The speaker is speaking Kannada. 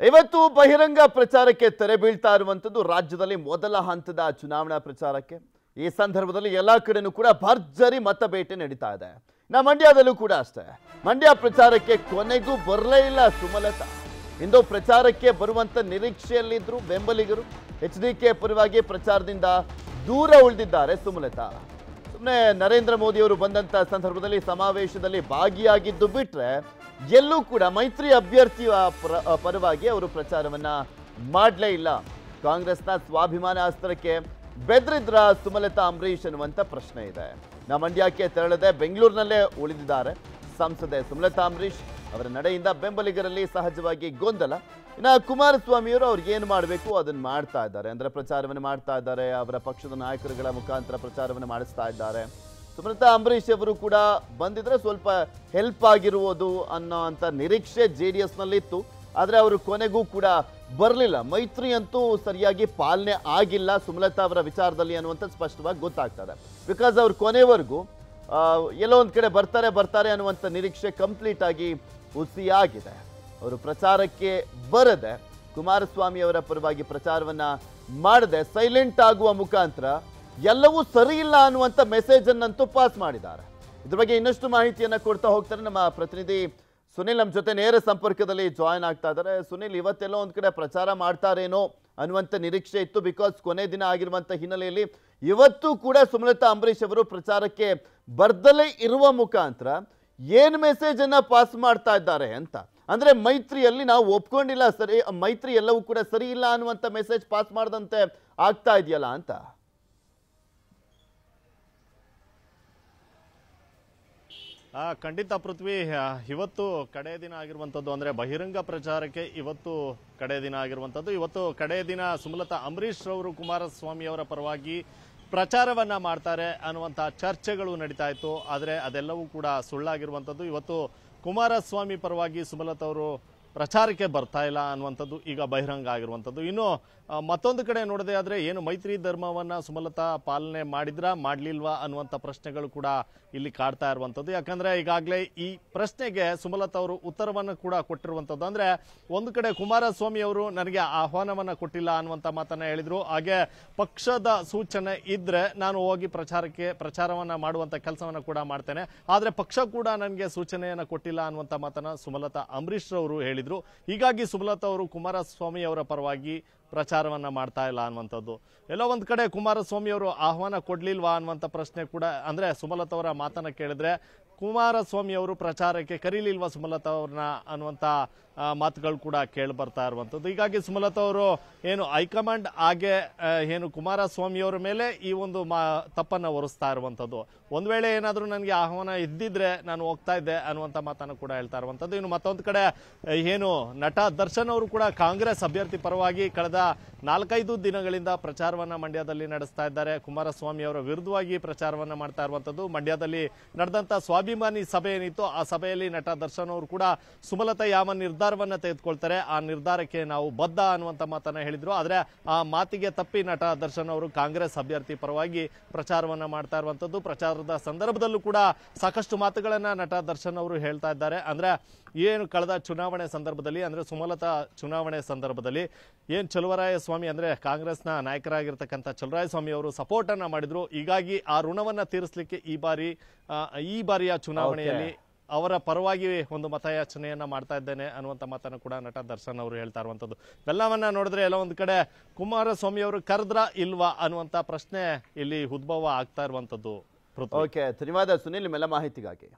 ಇವತ್ತು ಬಹಿರಂಗ ಪ್ರಚಾರಕ್ಕೆ ತೆರೆ ಬೀಳ್ತಾ ಇರುವಂಥದ್ದು ರಾಜ್ಯದಲ್ಲಿ ಮೊದಲ ಹಂತದ ಚುನಾವಣಾ ಪ್ರಚಾರಕ್ಕೆ. ಈ ಸಂದರ್ಭದಲ್ಲಿ ಎಲ್ಲ ಕಡೆನೂ ಕೂಡ ಭರ್ಜರಿ ಮತಬೇಟೆ ನಡೀತಾ ಇದೆ. ನಾ ಮಂಡ್ಯದಲ್ಲೂ ಕೂಡ ಅಷ್ಟೇ. ಮಂಡ್ಯ ಪ್ರಚಾರಕ್ಕೆ ಕೊನೆಗೂ ಬರಲೇ ಇಲ್ಲ ಸುಮಲತಾ. ಇಂದು ಪ್ರಚಾರಕ್ಕೆ ಬರುವಂತ ನಿರೀಕ್ಷೆಯಲ್ಲಿದ್ರು ಬೆಂಬಲಿಗರು. ಎಚ್ ಡಿ ಕೆ ಪರವಾಗಿ ಪ್ರಚಾರದಿಂದ ದೂರ ಉಳಿದಿದ್ದಾರೆ ಸುಮಲತಾ. ಸುಮ್ಮನೆ ನರೇಂದ್ರ ಮೋದಿಯವರು ಬಂದಂಥ ಸಂದರ್ಭದಲ್ಲಿ ಸಮಾವೇಶದಲ್ಲಿ ಭಾಗಿಯಾಗಿದ್ದು ಬಿಟ್ರೆ ಎಲ್ಲೂ ಕೂಡ ಮೈತ್ರಿ ಅಭ್ಯರ್ಥಿಯ ಪರ- ಪರವಾಗಿ ಅವರು ಪ್ರಚಾರವನ್ನ ಮಾಡಲೇ ಇಲ್ಲ. ಕಾಂಗ್ರೆಸ್ನ ಸ್ವಾಭಿಮಾನ ಅಸ್ತ್ರಕ್ಕೆ ಬೆದ್ರಿದ್ರ ಸುಮಲತಾ ಅಂಬರೀಷ್ ಅನ್ನುವಂಥ ಪ್ರಶ್ನೆ ಇದೆ. ನಾ ಮಂಡ್ಯಕ್ಕೆ ತೆರಳದೆ ಬೆಂಗಳೂರಿನಲ್ಲೇ ಉಳಿದಿದ್ದಾರೆ. ಸಂಸದೆ ಸುಮಲತಾ ಅಂಬರೀಷ್ ಅವರ ನಡೆಯಿಂದ ಬೆಂಬಲಿಗರಲ್ಲಿ ಸಹಜವಾಗಿ ಗೊಂದಲ. ಇನ್ನು ಕುಮಾರಸ್ವಾಮಿಯವರು ಅವ್ರಿಗೆ ಏನು ಮಾಡಬೇಕು ಅದನ್ನು ಮಾಡ್ತಾ ಇದ್ದಾರೆ. ಅಂದ್ರೆ ಪ್ರಚಾರವನ್ನು ಮಾಡ್ತಾ ಇದ್ದಾರೆ. ಅವರ ಪಕ್ಷದ ನಾಯಕರುಗಳ ಮುಖಾಂತರ ಪ್ರಚಾರವನ್ನು ಮಾಡಿಸ್ತಾ ಇದ್ದಾರೆ. ಸುಮಲತಾ ಅಂಬರೀಷ್ ಅವರು ಕೂಡ ಬಂದಿದ್ರೆ ಸ್ವಲ್ಪ ಹೆಲ್ಪ್ ಆಗಿರುವುದು ಅನ್ನೋ ಅಂತ ನಿರೀಕ್ಷೆ ಜೆ ಡಿ ಎಸ್ನಲ್ಲಿತ್ತು ಆದರೆ ಅವರು ಕೊನೆಗೂ ಕೂಡ ಬರಲಿಲ್ಲ. ಮೈತ್ರಿ ಅಂತೂ ಸರಿಯಾಗಿ ಪಾಲನೆ ಆಗಿಲ್ಲ ಸುಮಲತಾ ಅವರ ವಿಚಾರದಲ್ಲಿ ಅನ್ನುವಂಥ ಸ್ಪಷ್ಟವಾಗಿ ಗೊತ್ತಾಗ್ತದೆ ಬಿಕಾಸ್ ಅವ್ರು ಕೊನೆವರೆಗೂ ಎಲ್ಲೋ ಒಂದು ಕಡೆ ಬರ್ತಾರೆ ಬರ್ತಾರೆ ಅನ್ನುವಂಥ ನಿರೀಕ್ಷೆ ಕಂಪ್ಲೀಟ್ ಆಗಿ ಹುಸಿಯಾಗಿದೆ. ಅವರು ಪ್ರಚಾರಕ್ಕೆ ಬರದೆ ಕುಮಾರಸ್ವಾಮಿ ಅವರ ಪರವಾಗಿ ಪ್ರಚಾರವನ್ನ ಮಾಡದೆ ಸೈಲೆಂಟ್ ಆಗುವ ಮುಖಾಂತರ ಎಲ್ಲವೂ ಸರಿ ಇಲ್ಲ ಅನ್ನುವಂಥ ಮೆಸೇಜ್ ಅನ್ನಂತೂ ಪಾಸ್ ಮಾಡಿದ್ದಾರೆ. ಇದ್ರ ಬಗ್ಗೆ ಇನ್ನಷ್ಟು ಮಾಹಿತಿಯನ್ನು ಕೊಡ್ತಾ ಹೋಗ್ತಾರೆ ನಮ್ಮ ಪ್ರತಿನಿಧಿ ಸುನಿಲ್. ನಮ್ಮ ಜೊತೆ ನೇರ ಸಂಪರ್ಕದಲ್ಲಿ ಜಾಯ್ನ್ ಆಗ್ತಾ ಇದ್ದಾರೆ. ಸುನಿಲ್, ಇವತ್ತೆಲ್ಲೋ ಒಂದು ಕಡೆ ಪ್ರಚಾರ ಮಾಡ್ತಾರೇನೋ ಅನ್ನುವಂಥ ನಿರೀಕ್ಷೆ ಇತ್ತು. ಬಿಕಾಸ್ ಕೊನೆ ದಿನ ಆಗಿರುವಂಥ ಹಿನ್ನೆಲೆಯಲ್ಲಿ ಇವತ್ತು ಕೂಡ ಸುಮಲತಾ ಅಂಬರೀಷ್ ಅವರು ಪ್ರಚಾರಕ್ಕೆ ಬರ್ದಲೇ ಇರುವ ಮುಖಾಂತರ ಏನು ಮೆಸೇಜ್ ಅನ್ನ ಪಾಸ್ ಮಾಡ್ತಾ ಇದ್ದಾರೆ ಅಂತ. ಅಂದ್ರೆ ಮೈತ್ರಿಯಲ್ಲಿ ನಾವು ಒಪ್ಕೊಂಡಿಲ್ಲ ಸರಿ, ಮೈತ್ರಿ ಎಲ್ಲವೂ ಕೂಡ ಸರಿ ಇಲ್ಲ ಅನ್ನುವಂಥ ಮೆಸೇಜ್ ಪಾಸ್ ಮಾಡದಂತೆ ಆಗ್ತಾ ಇದೆಯಲ್ಲ ಅಂತ. ಖಂಡಿತ ಪೃಥ್ವಿ ಇವತ್ತು ಕಡೆ ದಿನ ಆಗಿರುವಂಥದ್ದು ಅಂದರೆ ಬಹಿರಂಗ ಪ್ರಚಾರಕ್ಕೆ ಇವತ್ತು ಕಡೆ ದಿನ ಆಗಿರುವಂಥದ್ದು. ಇವತ್ತು ಕಡೆ ದಿನ ಸುಮಲತಾ ಅಂಬರೀಶ್ ಅವರು ಕುಮಾರಸ್ವಾಮಿ ಅವರ ಪರವಾಗಿ ಪ್ರಚಾರವನ್ನ ಮಾಡ್ತಾರೆ ಅನ್ನುವಂಥ ಚರ್ಚೆಗಳು ನಡೀತಾ ಇತ್ತು. ಆದರೆ ಅದೆಲ್ಲವೂ ಕೂಡ ಸುಳ್ಳಾಗಿರುವಂಥದ್ದು. ಇವತ್ತು ಕುಮಾರಸ್ವಾಮಿ ಪರವಾಗಿ ಸುಮಲತಾ ಅವರು ಪ್ರಚಾರಕ್ಕೆ ಬರ್ತಾ ಇಲ್ಲ ಅನ್ನುವಂಥದ್ದು ಈಗ ಬಹಿರಂಗ ಆಗಿರುವಂಥದ್ದು. ಇನ್ನು ಮತ್ತೊಂದು ಕಡೆ ನೋಡದೆ ಆದರೆ ಏನು ಮೈತ್ರಿ ಧರ್ಮವನ್ನು ಸುಮಲತಾ ಪಾಲನೆ ಮಾಡಿದ್ರಾ, ಮಾಡಲಿಲ್ವಾ ಅನ್ನುವಂಥ ಪ್ರಶ್ನೆಗಳು ಕೂಡ ಇಲ್ಲಿ ಕಾಡ್ತಾ ಇರುವಂಥದ್ದು. ಯಾಕಂದರೆ ಈಗಾಗಲೇ ಈ ಪ್ರಶ್ನೆಗೆ ಸುಮಲತಾ ಅವರು ಉತ್ತರವನ್ನು ಕೂಡ ಕೊಟ್ಟಿರುವಂಥದ್ದು. ಅಂದರೆ ಒಂದು ಕಡೆ ಕುಮಾರಸ್ವಾಮಿ ಅವರು ನನಗೆ ಆಹ್ವಾನವನ್ನು ಕೊಟ್ಟಿಲ್ಲ ಅನ್ನುವಂಥ ಮಾತನ್ನು ಹೇಳಿದರು. ಹಾಗೆ ಪಕ್ಷದ ಸೂಚನೆ ಇದ್ದರೆ ನಾನು ಹೋಗಿ ಪ್ರಚಾರಕ್ಕೆ, ಪ್ರಚಾರವನ್ನು ಮಾಡುವಂಥ ಕೆಲಸವನ್ನು ಕೂಡ ಮಾಡ್ತೇನೆ. ಆದರೆ ಪಕ್ಷ ಕೂಡ ನನಗೆ ಸೂಚನೆಯನ್ನು ಕೊಟ್ಟಿಲ್ಲ ಅನ್ನುವಂಥ ಮಾತನ್ನು ಸುಮಲತಾ ಅಂಬರೀಶ್ ಅವರು ಹೇಳಿದ್ರು. ಹೀಗಾಗಿ ಸುಮಲತಾ ಅವರು ಕುಮಾರಸ್ವಾಮಿ ಅವರ ಪರವಾಗಿ ಪ್ರಚಾರವನ್ನ ಮಾಡ್ತಾ ಇಲ್ಲ ಅನ್ನುವಂಥದ್ದು. ಎಲ್ಲೋ ಒಂದು ಕಡೆ ಕುಮಾರಸ್ವಾಮಿ ಅವರು ಆಹ್ವಾನ ಕೊಡಲಿಲ್ವಾ ಅನ್ನುವಂಥ ಪ್ರಶ್ನೆ ಕೂಡ, ಅಂದರೆ ಸುಮಲತಾ ಅವರ ಮಾತನ್ನ ಕೇಳಿದ್ರೆ ಕುಮಾರಸ್ವಾಮಿ ಅವರು ಪ್ರಚಾರಕ್ಕೆ ಕರೀಲಿಲ್ವ ಸುಮಲತಾ ಅವ್ರನ್ನ ಅನ್ನುವಂಥ ಮಾತುಗಳು ಕೂಡ ಕೇಳಿ ಬರ್ತಾ ಇರುವಂಥದ್ದು. ಹೀಗಾಗಿ ಸುಮಲತಾ ಅವರು ಏನು ಹೈಕಮಾಂಡ್ ಹಾಗೆ ಏನು ಕುಮಾರಸ್ವಾಮಿ ಅವರ ಮೇಲೆ ಈ ಒಂದು ಮಾ, ತಪ್ಪನ್ನು ಒರೆಸ್ತಾ ಇರುವಂಥದ್ದು. ಒಂದು ವೇಳೆ ಏನಾದರೂ ನನಗೆ ಆಹ್ವಾನ ಇದ್ದಿದ್ರೆ ನಾನು ಹೋಗ್ತಾ ಇದ್ದೆ ಅನ್ನುವಂಥ ಮಾತನ್ನು ಕೂಡ ಹೇಳ್ತಾ ಇರುವಂಥದ್ದು. ಇನ್ನು ಮತ್ತೊಂದು ಕಡೆ ಏನು ನಟ ದರ್ಶನ್ ಅವರು ಕೂಡ ಕಾಂಗ್ರೆಸ್ ಅಭ್ಯರ್ಥಿ ಪರವಾಗಿ ಕಳೆದ ನಾಲ್ಕೈದು ದಿನಗಳಿಂದ ಪ್ರಚಾರವನ್ನ ಮಂಡ್ಯದಲ್ಲಿ ನಡೆಸ್ತಾ ಇದ್ದಾರೆ. ಕುಮಾರಸ್ವಾಮಿ ಅವರ ವಿರುದ್ಧವಾಗಿ ಪ್ರಚಾರವನ್ನ ಮಾಡ್ತಾ ಇರುವಂತದ್ದು ಮಂಡ್ಯದಲ್ಲಿ ನಡೆದಂತ ಸ್ವಾಭಿಮಾನಿ ಸಭೆ ಏನಿತ್ತು ಆ ಸಭೆಯಲ್ಲಿ ನಟ ದರ್ಶನ್ ಅವರು ಕೂಡ ಸುಮಲತಾ ಯಾವ ನಿರ್ಧಾರವನ್ನ ತೆಗೆದುಕೊಳ್ತಾರೆ. ಆ ನಿರ್ಧಾರಕ್ಕೆ ನಾವು ಬದ್ಧ ಅನ್ನುವಂತ ಮಾತನ್ನ ಹೇಳಿದ್ರು. ಆದ್ರೆ ಆ ಮಾತಿಗೆ ತಪ್ಪಿ ನಟ ದರ್ಶನ್ ಅವರು ಕಾಂಗ್ರೆಸ್ ಅಭ್ಯರ್ಥಿ ಪರವಾಗಿ ಪ್ರಚಾರವನ್ನ ಮಾಡ್ತಾ ಇರುವಂಥದ್ದು ಪ್ರಚಾರದ ಸಂದರ್ಭದಲ್ಲೂ ಕೂಡ ಸಾಕಷ್ಟು ಮಾತುಗಳನ್ನ ನಟ ದರ್ಶನ್ ಅವರು ಹೇಳ್ತಾ ಇದ್ದಾರೆ. ಅಂದ್ರೆ ಏನು ಕಳೆದ ಚುನಾವಣೆ ಸಂದರ್ಭದಲ್ಲಿ, ಅಂದ್ರೆ ಸುಮಲತಾ ಚುನಾವಣೆ ಸಂದರ್ಭದಲ್ಲಿ ಏನ್ ಚಲುವರಾಯ ಸ್ವಾಮಿ ಅಂದ್ರೆ ಕಾಂಗ್ರೆಸ್ನ ನಾಯಕರಾಗಿರ್ತಕ್ಕಂಥ ಚಲುವರಾಯ ಸ್ವಾಮಿ ಅವರು ಸಪೋರ್ಟ್ ಅನ್ನ ಮಾಡಿದ್ರು. ಹೀಗಾಗಿ ಆ ಋಣವನ್ನ ತೀರಿಸಲಿಕ್ಕೆ ಈ ಬಾರಿ ಈ ಬಾರಿಯ ಚುನಾವಣೆಯಲ್ಲಿ ಅವರ ಪರವಾಗಿ ಒಂದು ಮತಯಾಚನೆಯನ್ನ ಮಾಡ್ತಾ ಇದ್ದೇನೆ ಅನ್ನುವಂಥ ಮಾತನ್ನು ಕೂಡ ನಟ ದರ್ಶನ್ ಅವರು ಹೇಳ್ತಾ ಇರುವಂಥದ್ದು ಎಲ್ಲವನ್ನ ನೋಡಿದ್ರೆ ಎಲ್ಲ ಒಂದು ಕಡೆ ಕುಮಾರಸ್ವಾಮಿ ಅವರು ಕರೆದ್ರ ಇಲ್ವಾ ಅನ್ನುವಂಥ ಪ್ರಶ್ನೆ ಇಲ್ಲಿ ಉದ್ಭವ ಆಗ್ತಾ ಇರುವಂಥದ್ದು. ಓಕೆ ಧನ್ಯವಾದ ಸುನಿಲ್ ಮೇಲೆ ಮಾಹಿತಿಗಾಗಿ.